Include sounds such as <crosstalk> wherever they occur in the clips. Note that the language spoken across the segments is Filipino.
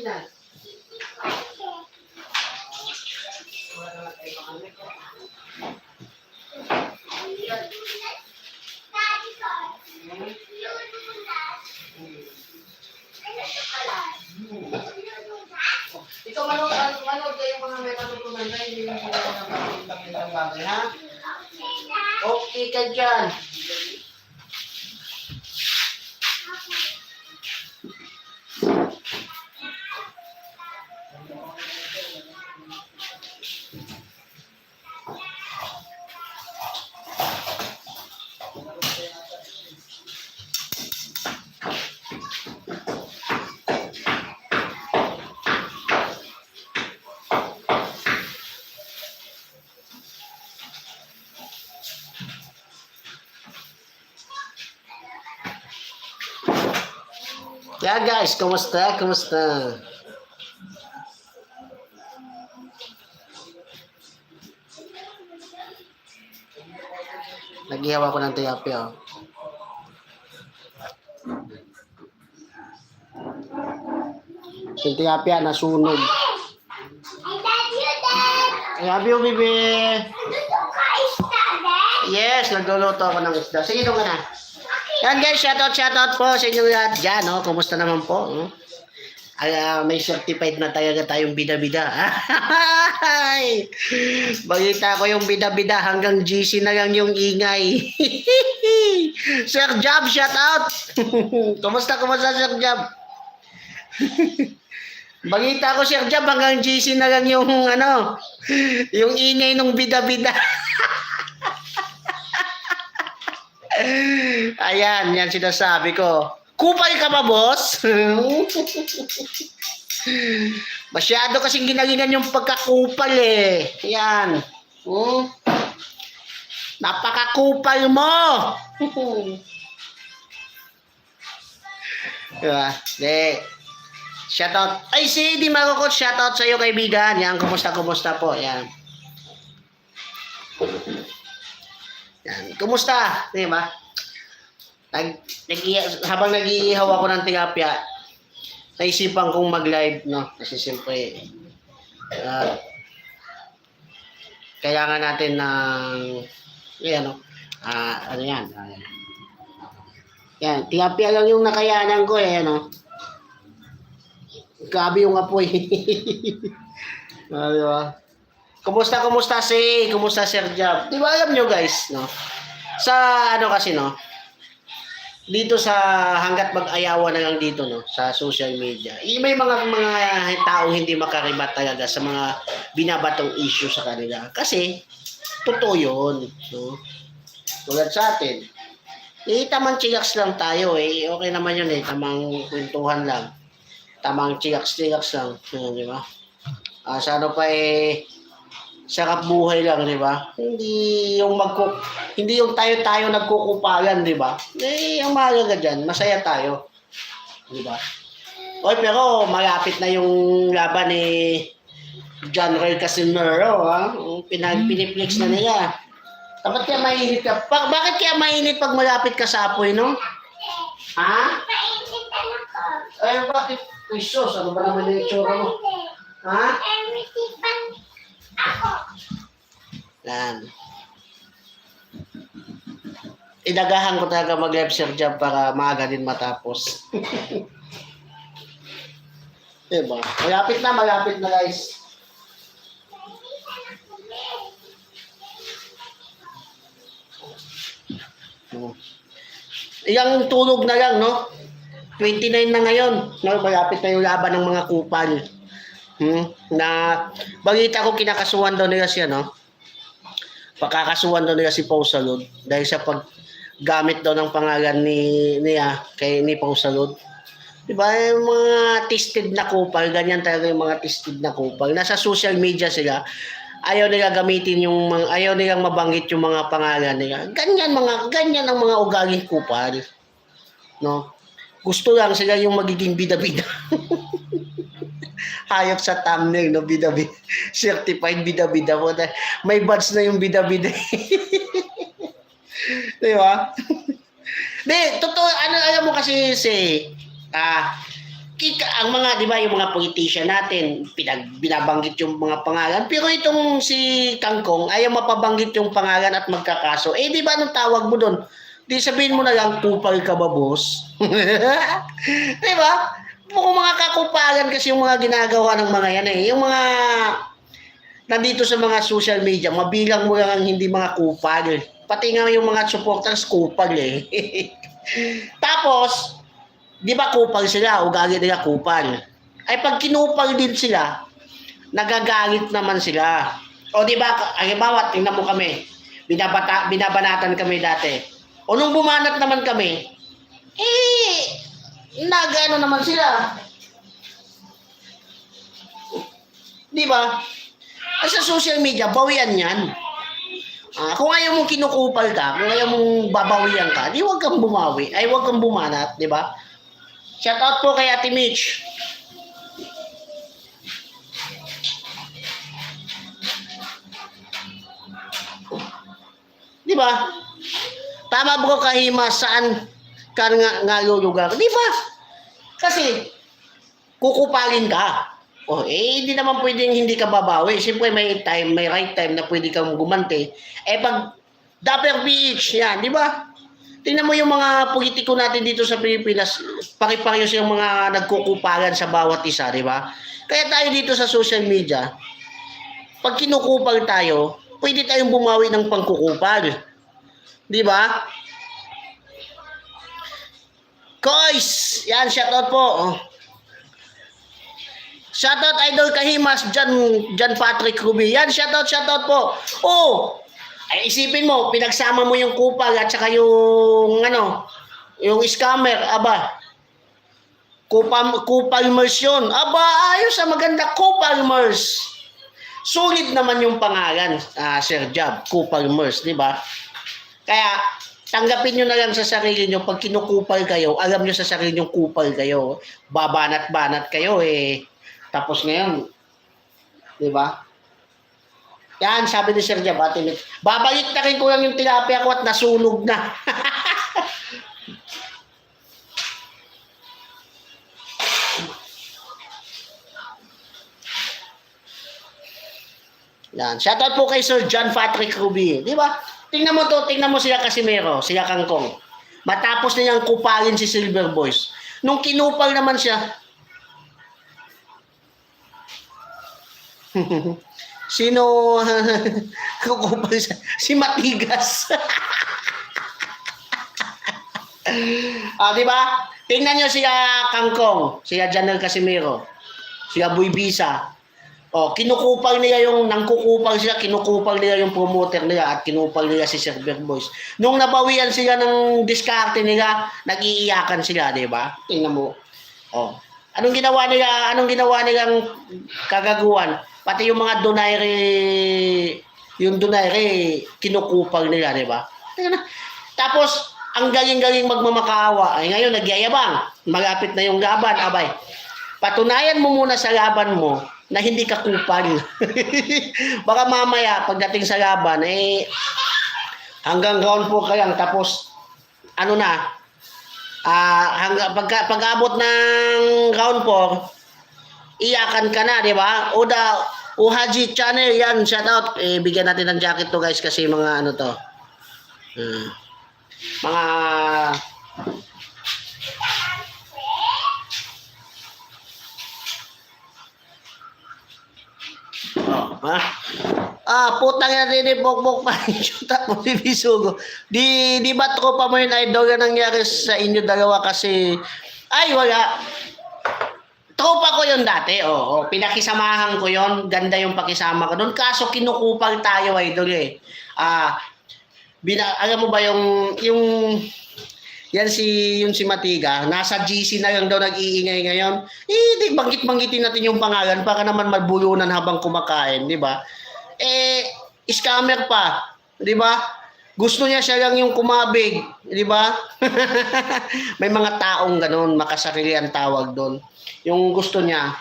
Pilipinas? Ikaw manood, manood kayo mga may patutunan na hindi lang sila nakapagpapitang bagay, ha? Okay ka dyan. Yeah guys, kumusta? Kumusta? Naghihawa ko ng tilapia. Oh. Yung tilapia nasunog. I love you, baby. Yes, nagluluto ako ng isda. Sige, doon ka na. Yan guys, shoutout, shoutout po sa inyo lahat dyan. Oh. Kumusta naman po? Oh? Ay, ah, may certified na talaga tayong bida-bida. Balita ko yung bida-bida hanggang GC na lang yung ingay. <laughs> Sir Job, shoutout! <laughs> kumusta, kumusta Sir Job? Balita <laughs> ko Sir Job hanggang GC na lang yung ano, yung ingay ng bida-bida. <laughs> Ayan, yan sinasabi ko. Kupal ka ba, boss? <laughs> Masyado kasing ginalingan yung pagkakupal eh. Ayan. Hmm? Napakakupal mo! <laughs> diba? De, shoutout. Ay, si Di Marocot, shoutout sa iyo kaibigan. Yan, kumusta, kumusta po. Yan. Yan. Kumusta? Di ba? Nag, nag, habang nag-iihaw ako ng tilapia, naisipan kong mag-live, no? Kasi siyempre, ah, kailangan natin ng, yan, no? Ah, ano yan? Yan. Yan, tilapia lang yung nakayanan ko, eh, ano? Grabe yung apoy. <laughs> ah, di ba? Kumusta, kumusta si, kumusta Sir Jab? Di ba alam nyo guys, no? Sa ano kasi, no? Dito sa hanggat mag-ayawa na lang dito, no? Sa social media. Eh, may mga mga taong hindi makaribat talaga sa mga binabatong issue sa kanila. Kasi, totoo yun, no? Tulad sa atin. Eh, tamang chiyaks lang tayo, eh. Okay naman yun, eh. Tamang kwentuhan lang. Tamang chiyaks-chiyaks lang. Yun, di ba? Ah, sa ano pa, eh, sarap buhay lang, di ba? Hindi yung magku hindi yung tayo-tayo nagkukupalan, di ba? Eh, ang mahalaga dyan, masaya tayo. Di ba? Oy, pero malapit na yung laban ni John Ray Casimiro, ha? Pinag piniplex na nila. Dapat kaya mainit ka? Pa- bakit kaya mainit pag malapit ka sa apoy, no? Ha? Painitan ako. Ay, bakit? Uy, sus, ano ba naman yung itsura mo? Ha? Ako. Yan. Inagahan ko talaga sir job para maaga din matapos. <laughs> diba? Malapit na, malapit na guys. Hmm. Iyang tulog na lang, no? 29 na ngayon. No? Malapit na yung laban ng mga kupal. Hmm? Na balita ko kinakasuhan daw nila siya, no? Pakakasuhan daw nila si Pau Salud dahil sa paggamit daw ng pangalan ni niya kay ni Pau Salud. Di ba? Yung mga tested na kupal, ganyan talaga yung mga tested na kupal. Nasa social media sila. Ayaw nila gamitin yung mga, ayaw nilang mabanggit yung mga pangalan nila. Ganyan mga, ganyan ang mga ugaling kupal. No? Gusto lang sila yung magiging bida-bida. <laughs> Hayop sa thumbnail, no? Bida-bida. <laughs> Certified bida-bida mo. May badge na yung bida-bida. <laughs> Di ba? <laughs> Di, totoo, ano, alam mo kasi si, ah, kika, ang mga, di ba, yung mga politician natin, pinag, binabanggit yung mga pangalan. Pero itong si Kangkong, ayaw mapabanggit yung pangalan at magkakaso. Eh, di ba, anong tawag mo doon? Di sabihin mo na lang, kupal ka ba, boss? di ba? Mukhang mga kakupalan kasi yung mga ginagawa ng mga yan eh. Yung mga nandito sa mga social media, mabilang mo lang ang hindi mga kupal. Pati nga yung mga supporters, kupal eh. <laughs> Tapos, di ba kupal sila, ugali nila kupal. Ay pag kinupal din sila, nagagalit naman sila. O di ba, halimbawa, tingnan mo kami, binabata, binabanatan kami dati. O nung bumanat naman kami, eh, nagano naman sila. Di ba? Sa social media, bawian yan. Ah, kung ayaw mong kinukupal ka, kung ayaw mong babawian ka, di wag kang bumawi. Ay, wag kang bumanat, di ba? Shout out po kay Ate Mitch. Di ba? Tama bro kahima saan ka nga, nga lulugar. Di ba? Kasi, kukupalin ka. O, eh, hindi naman pwedeng hindi ka babawi. Siyempre, may time, may right time na pwede kang gumante. Eh, pag Dapper Beach, yan, di ba? Tingnan mo yung mga politiko natin dito sa Pilipinas, pare-parehas yung mga nagkukupalan sa bawat isa, di ba? Kaya tayo dito sa social media, pag kinukupal tayo, pwede tayong bumawi ng pangkukupal. Di ba? Kois! Yan, shoutout po. Oh. Shoutout Idol Kahimas, Jan, Jan Patrick Ruby. Yan, shoutout, shoutout po. Oh! Ay, isipin mo, pinagsama mo yung kupal at saka yung, ano, yung scammer, aba. Kupal, kupalmers yun. Aba, ayos sa maganda, kupalmers. Sulit naman yung pangalan, ah, Sir Jab, kupalmers, di ba? Kaya, tanggapin nyo na lang sa sarili nyo, pag kinukupal kayo, alam nyo sa sarili nyo kupal kayo. Babanat-banat kayo eh. Tapos ngayon, di ba? Yan, sabi ni Sir Jab, ate Mitch. Babalik na rin ko lang yung tilapia ko at nasunog na. <laughs> Yan. Shoutout po kay Sir John Patrick Ruby. Di ba? Tingnan mo to, tingnan mo sila Casimero, sila Kangkong. Matapos niyang kupalin si Silver Boys. Nung kinupal naman siya, <laughs> Sino <laughs> kukupal siya? Si Matigas. <laughs> ah, di ba? Tingnan niyo siya Kangkong, siya Janel Casimiro, siya Boy Bisa. Oh, kinukupal nila yung nangkukupal sila, kinukupal nila yung promoter nila at kinupal nila si Server Boys. Nung nabawian sila ng diskarte nila, nag-iiyakan sila, di ba? Tingnan mo. Oh. Anong ginawa nila? Anong ginawa nilang kagaguhan? Pati yung mga donaire, yung donaire, kinukupal nila, di ba? Tingnan na. Tapos, ang galing-galing magmamakaawa. Ay ngayon, nagyayabang. Malapit na yung laban. Abay, patunayan mo muna sa laban mo na hindi ka kupal. <laughs> Baka mamaya, pagdating sa laban, eh, hanggang round 4 ka lang. Tapos, ano na, ah hanggang pagka, pag-abot ng round 4, iyakan ka na, di ba? Oda, Uhaji Channel, yan, shout out. Eh, bigyan natin ng jacket to guys kasi mga ano to. Hmm. mga ha? Ah, putang yan rin bok pa <laughs> yung shoot mo ni Bisugo. Di, di ba tropa mo yun idol na nangyari sa inyo dalawa kasi ay wala. Tropa ko yun dati, oo. Oh, Pinakisamahan ko yun. Ganda yung pakisama ko doon. Kaso kinukupal tayo, idol eh. Ah, bina, alam mo ba yung, yung, yan si, yung si Matiga, nasa GC na lang daw nag-iingay ngayon. Eh, di, banggit-banggitin natin yung pangalan para naman malbulunan habang kumakain, di ba? Eh, scammer pa, di ba? Gusto niya siya lang yung kumabig, di ba? <laughs> May mga taong ganun, makasarili ang tawag doon. Yung gusto niya,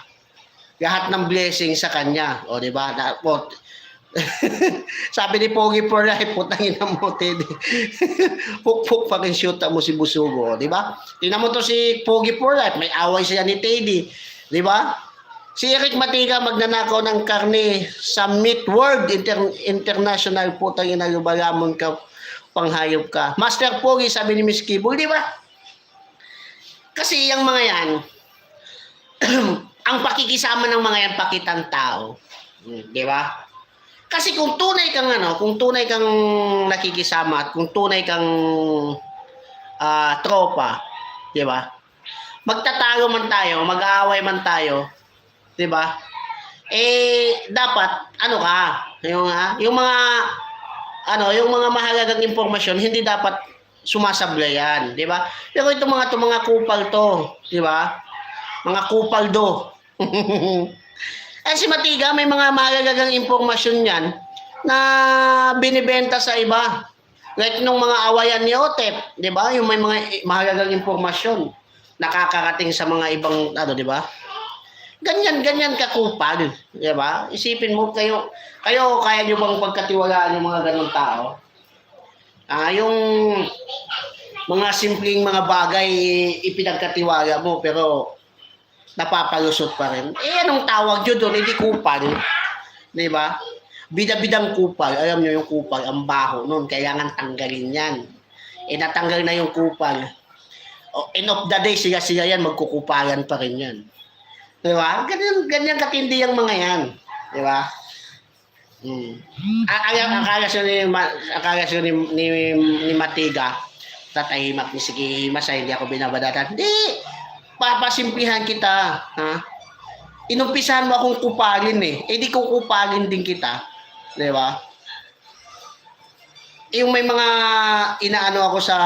lahat ng blessing sa kanya, o di ba? Na- <laughs> Sabi ni Pogi for life, putang ina mo, Teddy. <laughs> Pukpuk rin shoot mo si Busugo, di ba? Tingnan mo to si Pogi for life, may away siya ni Teddy, di ba? Si Eric Matiga magnanakaw ng karne sa Meat World Inter- International, putang ina, lubalamon ka, panghayop ka. Master Pogi, sabi ni Miss Kibul, di ba? Kasi yung mga yan, <clears throat> ang pakikisama ng mga yan, pakitang tao. Hmm, Di ba? Kasi kung tunay kang ano, kung tunay kang nakikisama at kung tunay kang ah, tropa, 'di ba? Magtatago man tayo, mag-aaway man tayo, 'di ba? Eh dapat ano ka, yung ah, yung mga ano, yung mga mahalagang impormasyon hindi dapat sumasablayan, 'di ba? Pero itong mga to mga kupal to, 'di ba? Mga kupal do. <laughs> Eh si Matiga may mga mahalagang impormasyon yan na binibenta sa iba. Like nung mga awayan ni Otep, 'di ba? Yung may mga mahalagang impormasyon nakakarating sa mga ibang ano, 'di ba? Ganyan ganyan kakupal, 'di ba? Isipin mo kayo kayo kaya niyo bang pagkatiwalaan yung mga ganung tao? Ah, yung mga simpleng mga bagay ipinagkatiwala mo pero napapalusot pa rin. Eh, anong tawag yun doon? Hindi kupal. Di ba? Bida-bidang kupal. Alam nyo yung kupal, ang baho nun. Kailangan tanggalin yan. Eh, natanggal na yung kupal. O, end of the day, sila-sila yan, magkukupalan pa rin yan. Di ba? Ganyan, ganyan katindi yung mga yan. Di ba? Hmm. Akala, akala siya ni, akala siya ni, ni, ni Matiga, tatahimak ni sige Masay, hindi ako binabadatan. Hindi! Papasimplihan kita, ha? Inumpisahan mo akong kupalin eh. Eh di ko kupalin din kita. Di ba? Yung may mga inaano ako sa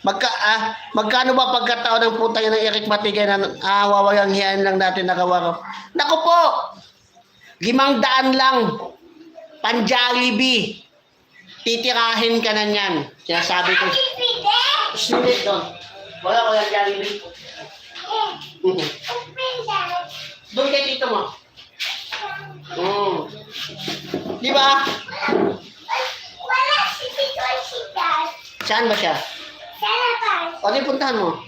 Magka, ah, magkano ba pagkataon ng putang ng Eric Matigay na ah, wawalang hiyan lang natin nakawaro? Naku po! Limang daan lang. Panjalibi. Titirahin ka na niyan. Sinasabi ko. Hindi doon. Wala ko yung Jollibee. Doon kay tito mo. Mm. Di ba? Wala si Tito at si Dad. Saan ba siya? Sa labas. O, di puntahan mo.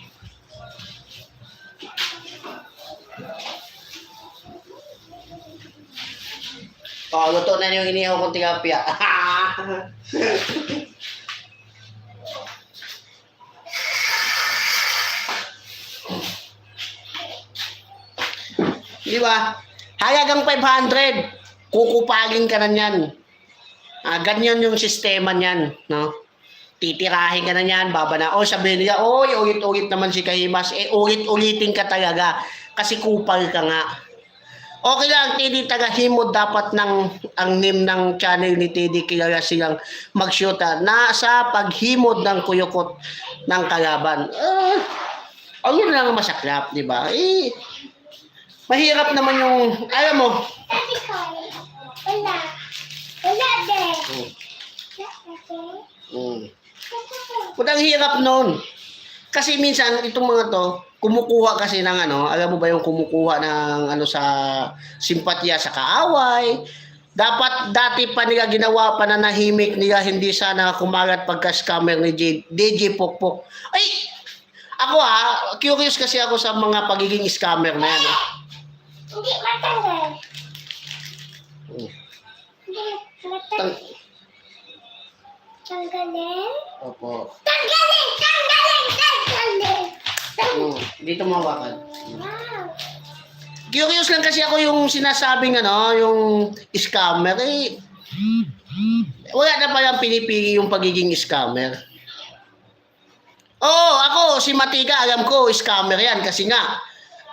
O, luto na yung inihaw kong tilapia. <laughs> Di ba? Halagang 500. Kukupagin ka na niyan. Ah, ganyan yung sistema niyan, no? Titirahin ka na niyan, baba na. O sabihin nila, oy, ulit-ulit naman si Kahimas. Eh, ulit-ulitin ka talaga. Kasi kupal ka nga. Okay lang, Teddy Tagahimod dapat ng ang name ng channel ni Teddy kilala silang mag-shoota na sa paghimod ng kuyukot ng kalaban. Ah, ayun lang ang masaklap, di ba? Eh, mahirap naman yung, alam mo, wala. Wala din. mm, Putang hirap nun. Kasi minsan, itong mga to, kumukuha kasi ng ano, alam mo ba yung kumukuha ng ano sa simpatya sa kaaway. Dapat dati pa nila ginawa pananahimik nila hindi sana kumalat pagka-scammer ni J- DJ Pokpok. Ay, ako ah, curious kasi ako sa mga pagiging scammer na yan. eh. Hindi matanggal. Mm. Hindi matanggal. Tang- Tanggalin? Opo. Tanggalin! Tanggalin! Tanggalin! Mm. Dito mo hawakan. Wow! Curious lang kasi ako yung sinasabing ano, yung scammer eh. Wala na palang pinipili yung pagiging scammer. Oo, ako, si Matiga, alam ko, scammer yan kasi nga,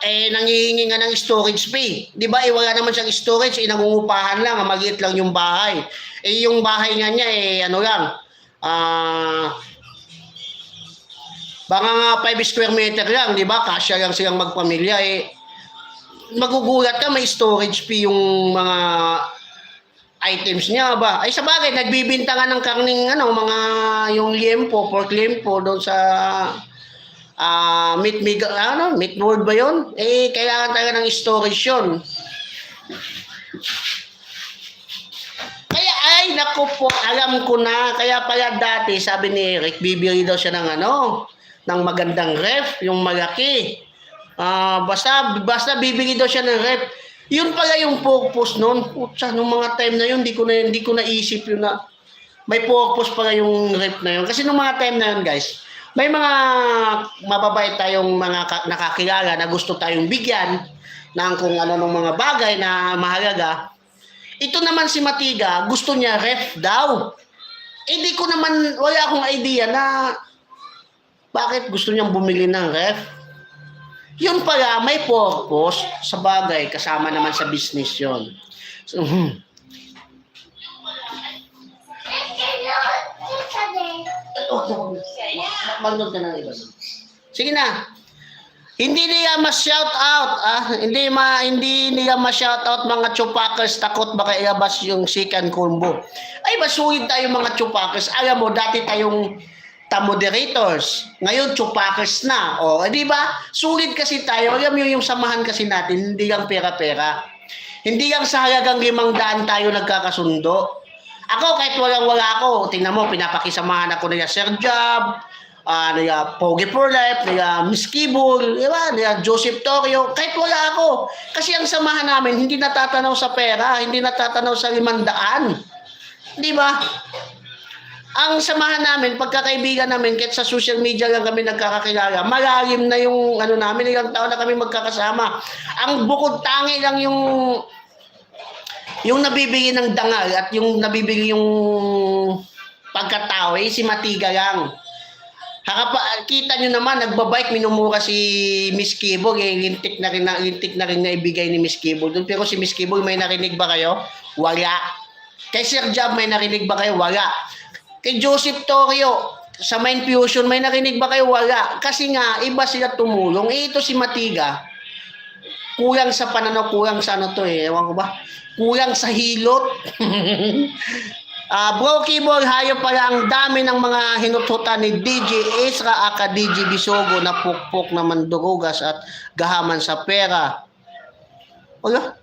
eh, nangihingi nga ng storage fee. Di ba, eh, wala naman siyang storage, eh, lang, maliit lang yung bahay. Eh, yung bahay nga niya, eh, ano lang, ah, baka nga 5 square meter lang, di ba, kasya lang silang magpamilya, eh, magugulat ka, may storage fee yung mga items niya ba? Ay sa bagay, nagbibinta nga ng karning ano, mga yung liempo, pork liempo doon sa ah meat mig ano, meat world ba 'yon? Eh kailangan talaga ng storage 'yon. naku po, alam ko na. Kaya pala dati, sabi ni Eric, bibili daw siya ng ano, ng magandang ref, yung malaki. Ah, basta, basta bibili daw siya ng ref. Yun pala yung purpose noon. Putsa, nung mga time na yun, hindi ko na, hindi ko naisip yun na may purpose pala yung ref na yun. Kasi nung mga time na yun, guys, may mga mababait tayong mga ka- nakakilala na gusto tayong bigyan ng kung ano ng mga bagay na mahalaga. Ito naman si Matiga, gusto niya ref daw. Eh di ko naman, wala akong idea na bakit gusto niyang bumili ng ref. Yun pala, may purpose sa bagay, kasama naman sa business yon. So, hmm. Magnood ka ng iba. Sige na. Hindi niya ma-shout out, ah, hindi ma hindi niya ma-shout out mga chupakers takot baka ilabas yung second combo. Ay masuwid tayo mga chupakers. Alam mo dati tayong ta moderators. Ngayon chupakers na. O, eh, di ba? Sulit kasi tayo. Alam mo yung samahan kasi natin, hindi lang pera-pera. Hindi lang sa halagang limang daan tayo nagkakasundo. Ako, kahit walang-wala ako, tingnan mo, pinapakisamahan ako nila Sir Job, ah nila Pogi for Life, nila Miss Kibul, di ba? Nila Joseph Torrio, kahit wala ako. Kasi ang samahan namin, hindi natatanaw sa pera, hindi natatanaw sa limandaan. Di ba? Ang samahan namin, pagkakaibigan namin, kahit sa social media lang kami nagkakakilala, malalim na yung ano namin, ilang taon na kami magkakasama. Ang bukod tangi lang yung yung nabibigay ng dangal at yung nabibigay yung pagkatao eh, si Matiga lang. Hakapa, kita nyo naman, nagbabike, minumura si Miss Kibog, eh, na rin na, na rin na ibigay ni Miss Kibog doon. Pero si Miss Kibog, may narinig ba kayo? Wala. Kay Sir Job, may narinig ba kayo? Wala. Kay Joseph Torrio, sa Main Fusion, may narinig ba kayo? Wala. Kasi nga, iba sila tumulong. Eh, ito si Matiga, kulang sa pananaw, kulang sa ano to eh, ewan ko ba? Kulang sa hilot. <laughs> Ah, bro keyboard, hayop pala ang dami ng mga hinututan ni DJ Ezra aka DJ Bisogo na pukpok na mandurugas at gahaman sa pera. Wala.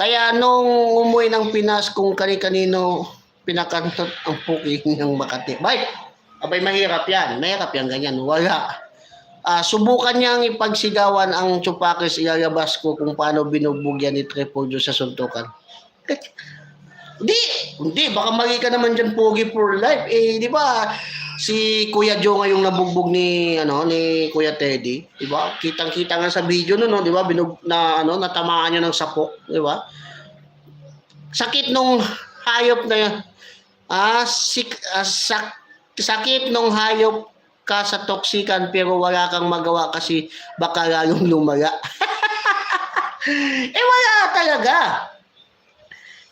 Kaya nung umuwi ng Pinas kung kani-kanino pinakantot ang puking ng Makati. Bay, abay mahirap yan. Mahirap yan ganyan. Wala. Ah, subukan niyang ipagsigawan ang Chupakis ilalabas ko kung paano binugbog yan ni Trepolyo sa suntukan. Hindi, hindi, baka mali ka naman dyan pogi for life. Eh, di ba, si Kuya Joe nga yung nabugbog ni, ano, ni Kuya Teddy. Di ba? Kitang-kita nga sa video no, no di ba? Binug, na, ano, natamaan niya ng sapok. Di ba? Sakit nung hayop na yan. Ah, sik, ah, sak, sakit nung hayop ka sa toksikan pero wala kang magawa kasi baka lalong lumala. <laughs> eh wala talaga.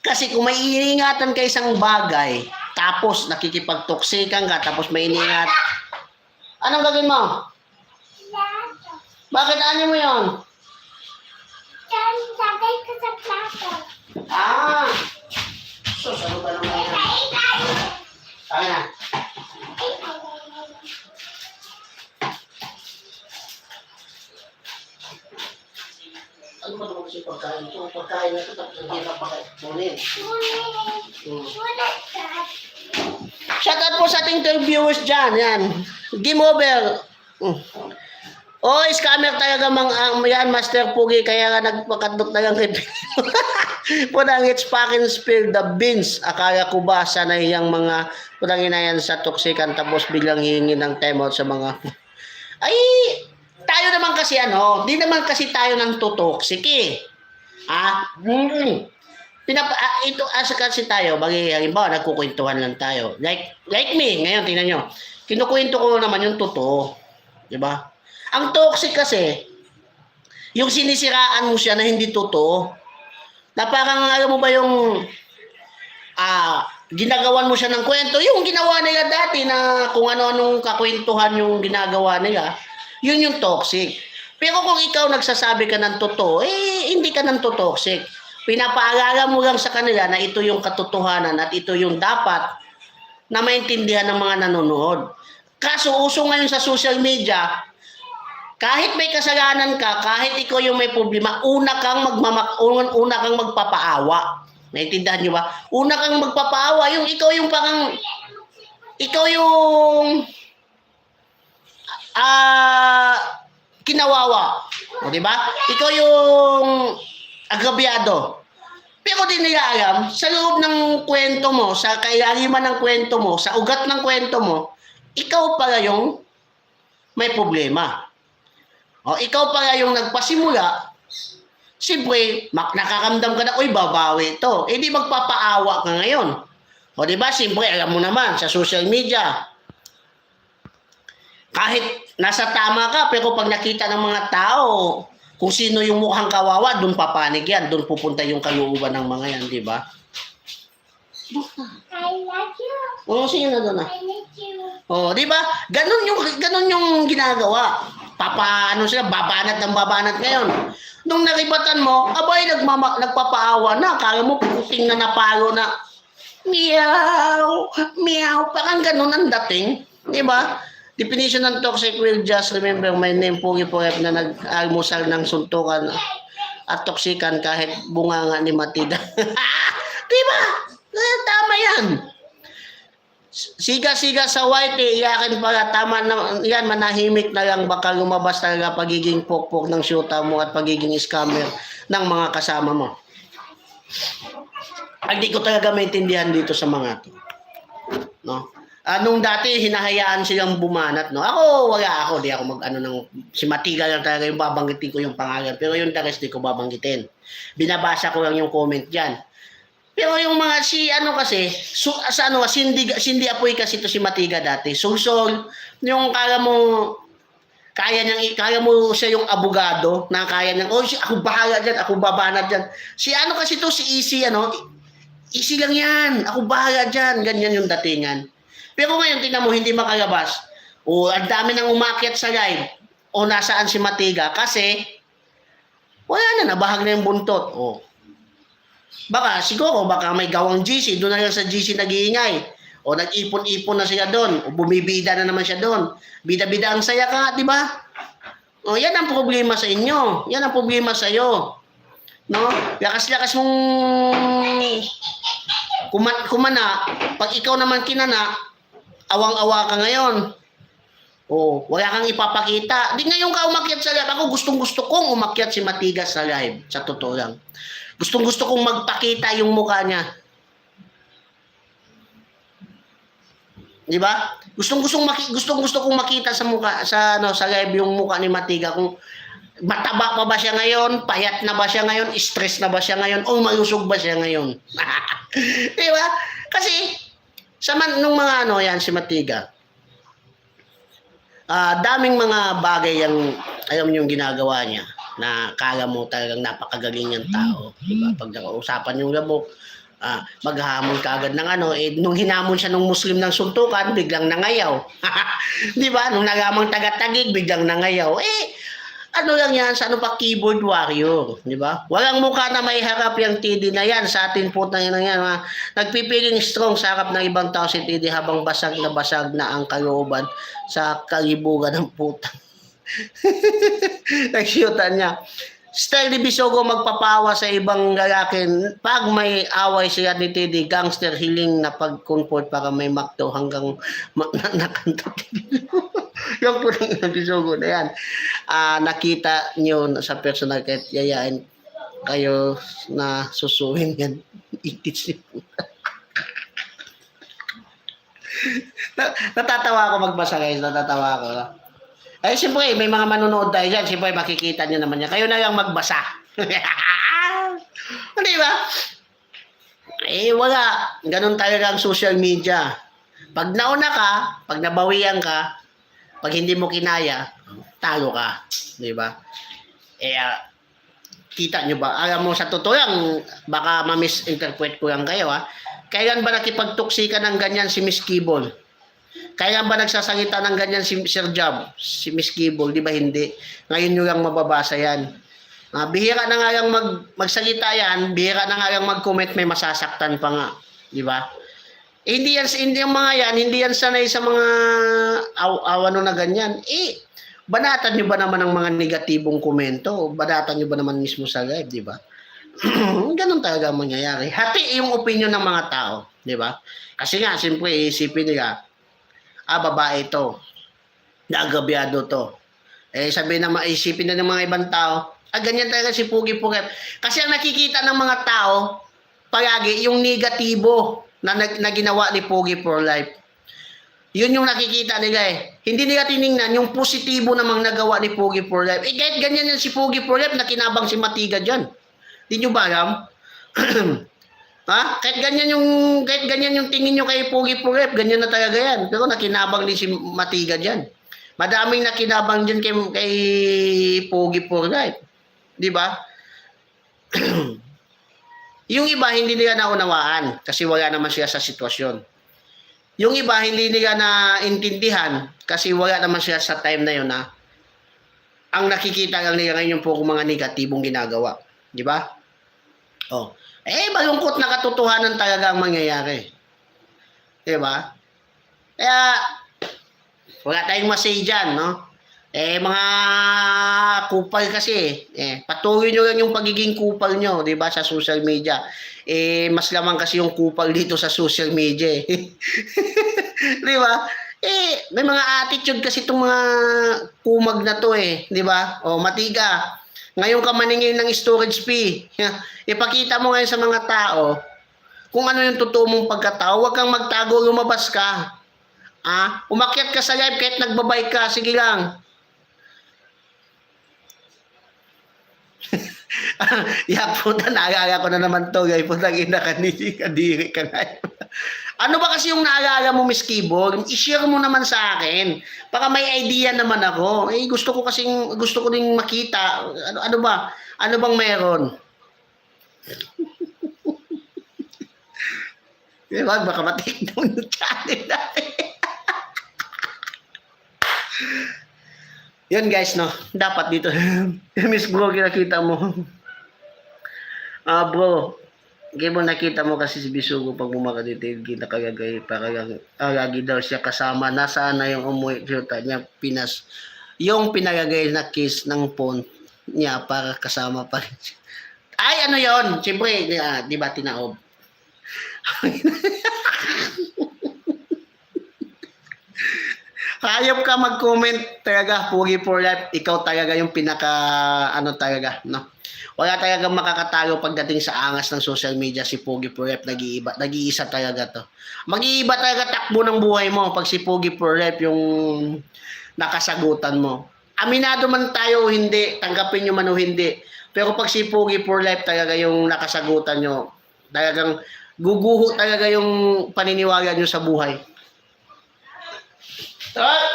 Kasi kung may iniingatan ka isang bagay, tapos nakikipagtoksikan ka, tapos may iniingat, anong gagawin mo? Bakit ano mo yon? Diyan, lagay ko sa plato. Shout out po sa ating two viewers dyan. Yan. Game over. Mm. Oh, scammer talaga mang ang yan, Master Pugi. Kaya nga nagpakadok na lang. <laughs> Punang it's fucking spill the beans. Akala ko ba sana yung mga punang inayan sa toksikan tapos biglang hihingi ng time out sa mga... Ay, tayo naman kasi ano, di naman kasi tayo ng totoxic eh. Ah, mm, Pinapa, ah, ito asa kasi tayo, bagi halimbawa nagkukwentuhan lang tayo. Like like me, ngayon tingnan nyo. Kinukwento ko naman yung totoo. 'Di ba? Ang toxic kasi yung sinisiraan mo siya na hindi totoo. Na parang alam mo ba yung ah ginagawan mo siya ng kwento, yung ginawa nila dati na kung ano-anong kakwentuhan yung ginagawa nila, yun yung toxic. Pero kung ikaw nagsasabi ka ng totoo, eh hindi ka ng toxic. Pinapaalala mo lang sa kanila na ito yung katotohanan at ito yung dapat na maintindihan ng mga nanonood. Kaso uso ngayon sa social media, kahit may kasalanan ka, kahit ikaw yung may problema, una kang magmamak una, kang magpapaawa. Naintindihan nyo ba? Una kang magpapaawa, yung ikaw yung parang, ikaw yung, ah, kinawawa. O, di ba? Ikaw yung agrabyado. Pero di nila alam, sa loob ng kwento mo, sa kailaliman ng kwento mo, sa ugat ng kwento mo, ikaw pala yung may problema. O, ikaw pala yung nagpasimula, siyempre, nakakamdam ka na, uy, babawi ito. Eh, di magpapaawa ka ngayon. O, di ba, siyempre, alam mo naman, sa social media, kahit nasa tama ka, pero pag nakita ng mga tao, kung sino yung mukhang kawawa, doon papanig yan. Doon pupunta yung kalooban ng mga yan, di ba? I like you. O, sino na doon ah? I like you. Oh, di ba? Ganun yung ganun yung ginagawa. Papa ano sila babanat ng babanat ngayon. Nung nakibatan mo, abay nagmama, nagpapaawa na, kaya mo puting na napalo na meow, meow, parang ganun ang dating, di ba? Definition ng toxic will just remember my name Pugi Porep na nag-almusal ng suntukan at toksikan kahit bunganga ni Matida. <laughs> di ba? Eh, tama yan. Siga-siga sa white eh, iyakin pala, tama na, yan, manahimik na lang, baka lumabas talaga pagiging pokpok ng syuta mo at pagiging scammer ng mga kasama mo. Hindi ko talaga maintindihan dito sa mga to. No? Anong dati, hinahayaan silang bumanat, no? Ako, wala ako, di ako mag, ano, ng, si Matiga lang talaga yung babanggitin ko yung pangalan, pero yung the rest, di ko babanggitin. Binabasa ko lang yung comment dyan. Pero yung mga si ano kasi, su, sa ano, Cindy, Cindy Apoy kasi to si Matiga dati. Sulsol, yung kaya mo, kaya niyang, kaya mo siya yung abogado na kaya niyang, oh, si- ako bahala dyan, ako babanat dyan. Si ano kasi to, si Easy, ano, easy lang yan, ako bahala dyan, ganyan yung datingan. Pero ngayon, tingnan mo, hindi makalabas. O, ang dami nang umakyat sa live. O, nasaan si Matiga? Kasi, wala na, nabahag na yung buntot. O, Baka siguro baka may gawang GC, doon na lang sa GC nag-iingay. O nag-ipon-ipon na siya doon. O bumibida na naman siya doon. Bida-bida ang saya ka, di ba? O yan ang problema sa inyo. Yan ang problema sa iyo. No? Lakas-lakas mong kuman kumana, pag ikaw naman kinana, awang-awa ka ngayon. O, wala kang ipapakita. Di ngayon ka umakyat sa live. Ako gustong-gusto kong umakyat si Matigas sa live. Sa totoo lang. Gustong gusto kong magpakita yung mukha niya. Di ba? Gustong gustong maki, gustong gusto kong makita sa mukha sa ano sa live yung mukha ni Matiga kung mataba pa ba siya ngayon, payat na ba siya ngayon, stress na ba siya ngayon, o malusog ba siya ngayon. <laughs> Di ba? Kasi sa man, nung mga ano yan si Matiga, ah daming mga bagay yung alam yung ginagawa niya na kala mo talagang napakagaling yung tao. Diba? Pag nakausapan yung labok, ah, maghamon ka agad ng ano, eh, nung hinamon siya ng Muslim ng suntukan, biglang nangayaw. <laughs> di ba? Nung nagamang taga-tagig, biglang nangayaw. Eh, ano lang yan, sa ano pa, keyboard warrior. Di ba? Walang mukha na may harap yung TD na yan. Sa atin po na yan, yan ha? Nagpipiling strong sa harap ng ibang tao si TD habang basag na basag na ang kalooban sa kalibugan ng putang. <laughs> Nagsyutan niya. Ni Bisogo magpapawa sa ibang lalaki pag may away siya ni Teddy, gangster hiling na pag-comfort para may makto hanggang ma- na, <laughs> nakanta. <laughs> yung po ng Bisogo na yan. Ah, nakita niyo sa personal kahit yayain kayo na susuhin yan. <laughs> Itis niyo. <laughs> Na- natatawa ako magbasa guys, natatawa ako. Ay, siyempre, may mga manonood tayo dyan. Siyempre, makikita nyo naman yan. Kayo na lang magbasa. Di ba? Eh, wala. Ganun talaga ang social media. Pag nauna ka, pag nabawian ka, pag hindi mo kinaya, talo ka. Di ba? Eh, ah, kita nyo ba? Alam mo, sa totoo lang, baka ma-misinterpret ko lang kayo, ha? Kailan ba nakipagtuksikan ng ganyan si Miss Kibol? Kailan ba nagsasalita ng ganyan si Sir Job, si Miss Kibol? Di ba hindi? Ngayon nyo lang mababasa yan. Ah, bihira na nga lang mag, magsalita yan, bihira na nga lang mag-comment, may masasaktan pa nga. Di ba? Eh, hindi yan, hindi yung mga yan, hindi yan sanay sa mga aw, awano na ganyan. Eh, banatan nyo ba naman ang mga negatibong komento? Banatan nyo ba naman mismo sa live, di ba? <clears throat> Ganun talaga ang mangyayari. Hati yung opinion ng mga tao, di ba? Kasi nga, siyempre, isipin nila, ah, babae ito, nagabyado to. Eh, sabi na, isipin na ng mga ibang tao, ah, ganyan talaga si Pugi Pugep. Kasi ang nakikita ng mga tao, palagi, yung negatibo na, na, na ginawa ni Pugi for Life. Yun yung nakikita nila eh. Hindi nila tiningnan yung positibo namang nagawa ni Pugi for Life. Eh, kahit ganyan yan si Pugi for Life, nakinabang si Matiga dyan. Di nyo ba alam? <clears throat> ha? Kahit ganyan yung kahit ganyan yung tingin nyo kay Pugi for Life, ganyan na talaga yan. Pero nakinabang din si Matiga dyan. Madaming nakinabang dyan kay, kay Pugi for Life. Di ba? <clears throat> yung iba hindi nila naunawaan kasi wala naman siya sa sitwasyon. Yung iba hindi nila naintindihan kasi wala naman siya sa time na yun na ang nakikita lang nila ngayon yung puro mga negatibong ginagawa. Di ba? Oh. Eh, malungkot na katotohanan talaga ang mangyayari. Di ba? Kaya, wala tayong masay dyan, no? Eh, mga kupal kasi, eh, patuloy nyo lang yung pagiging kupal nyo, di ba, sa social media. Eh, mas lamang kasi yung kupal dito sa social media, eh. <laughs> di ba? Eh, may mga attitude kasi itong mga kumag na to, eh, di ba? O, matiga. Ngayon ka maningin ng storage fee. <laughs> Ipakita mo ngayon sa mga tao kung ano yung totoo mong pagkatao. Huwag kang magtago, lumabas ka. Ah, umakyat ka sa live kahit nagbabay ka, sige lang. <laughs> ya puta, naalala ko na naman to, guys. Puta, ina kanili, kadiri ka na. <laughs> ano ba kasi yung naalala mo, Miss Keyboard? I-share mo naman sa akin. Baka may idea naman ako. Eh, gusto ko kasing, gusto ko ding makita. Ano, ano ba? Ano bang meron? <laughs> Di ba? Baka ma-take down yung channel natin. Yun guys, no. Dapat dito. <laughs> Miss Bro, kinakita mo. Ah, bro. Hindi mo nakita mo kasi si Bisugo pag bumaka dito, hindi nakagagay. Para ah, lagi daw siya kasama. Nasaan na yung umuwi shoota niya, Pinas. Yung pinagagay na kiss ng phone niya para kasama pa rin siya. Ay, ano yon Siyempre, ah, di ba tinaob? <laughs> <laughs> Hayop ka mag-comment talaga, Pugi for Life. Ikaw talaga yung pinaka, ano talaga, no? Wala talagang makakatalo pagdating sa angas ng social media si Pugi for Life. Nag-iiba, nag-iisa talaga to. Mag-iiba talaga takbo ng buhay mo pag si Pugi for Life yung nakasagutan mo. Aminado man tayo o hindi, tanggapin nyo man o hindi. Pero pag si Pugi for Life talaga yung nakasagutan nyo, talagang guguho talaga yung paniniwala nyo sa buhay. Ah!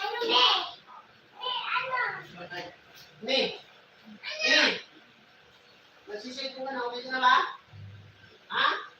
Ano be? Eh, ano? Ni! Ni! Nagsisave ko ka na, okay ka na ba? Ha?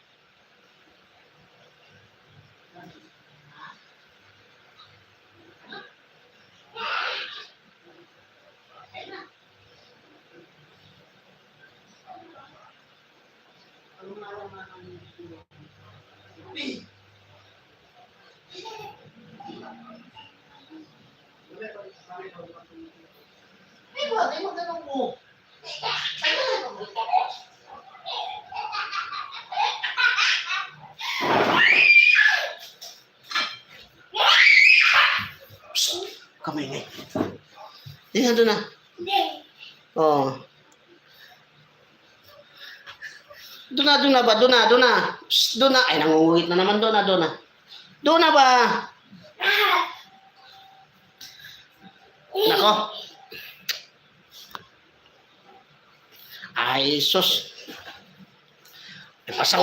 Ay, wag, ay magtanong mo. Psst, kamay ngay. Di na, doon na. Hindi. Oo. Doon na, ba? Doon na, doon na. Psst, doon na. Ay, nangunguhit na naman doon na, doon na. Doon na ba? Nako. Ay, sus. Ay, pasaway.